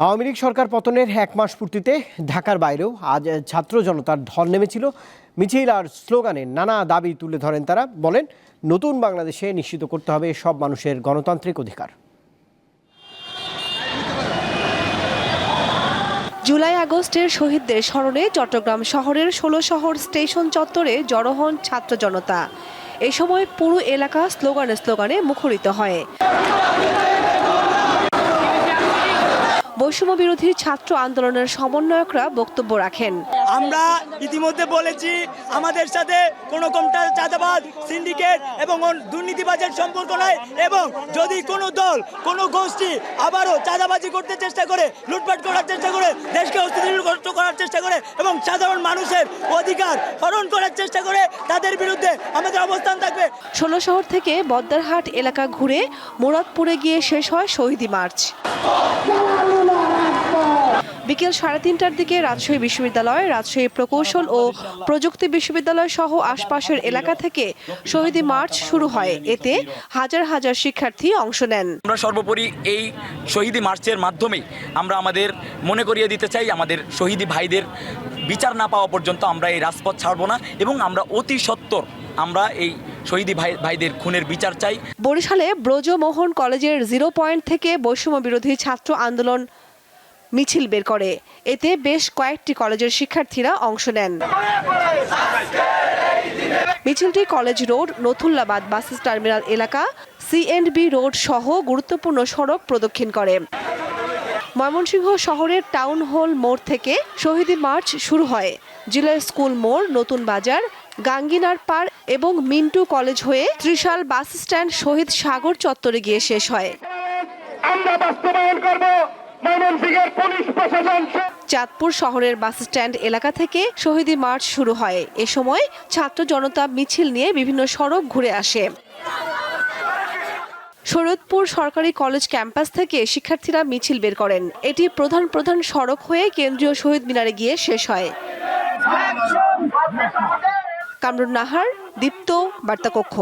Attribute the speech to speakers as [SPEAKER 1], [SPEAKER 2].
[SPEAKER 1] আওয়ামী লীগ সরকার পতনের এক মাস পূর্তিতে ঢাকার বাইরেও আজ ছাত্র জনতার ঢল নেমেছিল। মিছিল আর স্লোগানে নানা দাবি তুলে ধরেন তারা। বলেন, নতুন বাংলাদেশে নিশ্চিত করতে হবে সব মানুষের গণতান্ত্রিক অধিকার।
[SPEAKER 2] জুলাই আগস্টের শহীদদের স্মরণে চট্টগ্রাম শহরের ষোলো শহর স্টেশন চত্বরে জড়ো হন ছাত্র জনতা। এ সময় পুরো এলাকা স্লোগানে স্লোগানে মুখরিত হয়। বৈষম্য বিরোধী ছাত্র আন্দোলনের সমন্বয়করা বক্তব্য রাখেন।
[SPEAKER 3] আমরা ইতিমধ্যে বলেছি আমাদের সাথে কোনো কমটা চাঁদাবাদ সিন্ডিকেট এবং দুর্নীতিবাজের সম্পর্ক নাই এবং যদি কোনো দল কোনো গোষ্ঠী আবারও চাঁদাবাজি করতে চেষ্টা করে লুটপাট করার চেষ্টা করে দেশকে অস্থিতিগ্রস্ত করার চেষ্টা করে এবং সাধারণ মানুষের অধিকার হরণ করার চেষ্টা করে তাদের বিরুদ্ধে আমাদের অবস্থান থাকবে।
[SPEAKER 2] ষোলো শহর থেকে বদ্দারহাট এলাকা ঘুরে মুরাদপুরে গিয়ে শেষ হয় শহীদী মার্চ। বিকেল সাড়ে তিনটার দিকে রাজশাহী বিশ্ববিদ্যালয় রাজশাহী প্রকৌশল ও প্রযুক্তি বিশ্ববিদ্যালয় সহ আশপাশের এলাকা থেকে শহীদী মার্চ শুরু হয়। এতে হাজার হাজার শিক্ষার্থী অংশ নেন।
[SPEAKER 4] আমরা সর্বোপরি এই শহীদি মার্চের মাধ্যমে আমরা আমাদের মনে করিয়ে দিতে চাই আমাদের শহীদি ভাইদের বিচার না পাওয়া পর্যন্ত আমরা এই রাজপথ ছাড়ব না এবং আমরা অতি সত্বর আমরা এই শহীদি ভাই ভাইদের খুনের বিচার চাই।
[SPEAKER 2] বরিশালে ব্রজমোহন কলেজের জিরো পয়েন্ট থেকে বৈষম্য বিরোধী ছাত্র আন্দোলন মিছিল বের করে। এতে বেশ কয়েকটি কলেজের শিক্ষার্থীরা অংশ নেন। মিছিলটি college road, Nathullabad bus terminal এলাকা সিএন্ডবি রোড সহ গুরুত্বপূর্ণ সড়ক প্রদক্ষিণ করে। ময়মনসিংহ শহরের টাউন হল মোড় থেকে শহীদী মার্চ শুরু হয়। জেলা স্কুল মোড়, নতুন বাজার, গাঙ্গিনার পার এবং মিন্টু কলেজ হয়ে ত্রিশাল বাস স্ট্যান্ড শহীদ সাগর চত্বরে গিয়ে শেষ হয়।
[SPEAKER 5] আমরা বাস্তবায়ন
[SPEAKER 2] চাঁদপুর শহরের বাস স্ট্যান্ড এলাকা থেকে শহীদী মার্চ শুরু হয়। এ সময় ছাত্র জনতা মিছিল নিয়ে বিভিন্ন সড়ক ঘুরে আসে। শরৎপুর সরকারি কলেজ ক্যাম্পাস থেকে শিক্ষার্থীরা মিছিল বের করেন। এটি প্রধান প্রধান সড়ক হয়ে কেন্দ্রীয় শহীদ মিনারে গিয়ে শেষ হয়। কামরুন নাহার, দীপ্ত বার্তা কক্ষ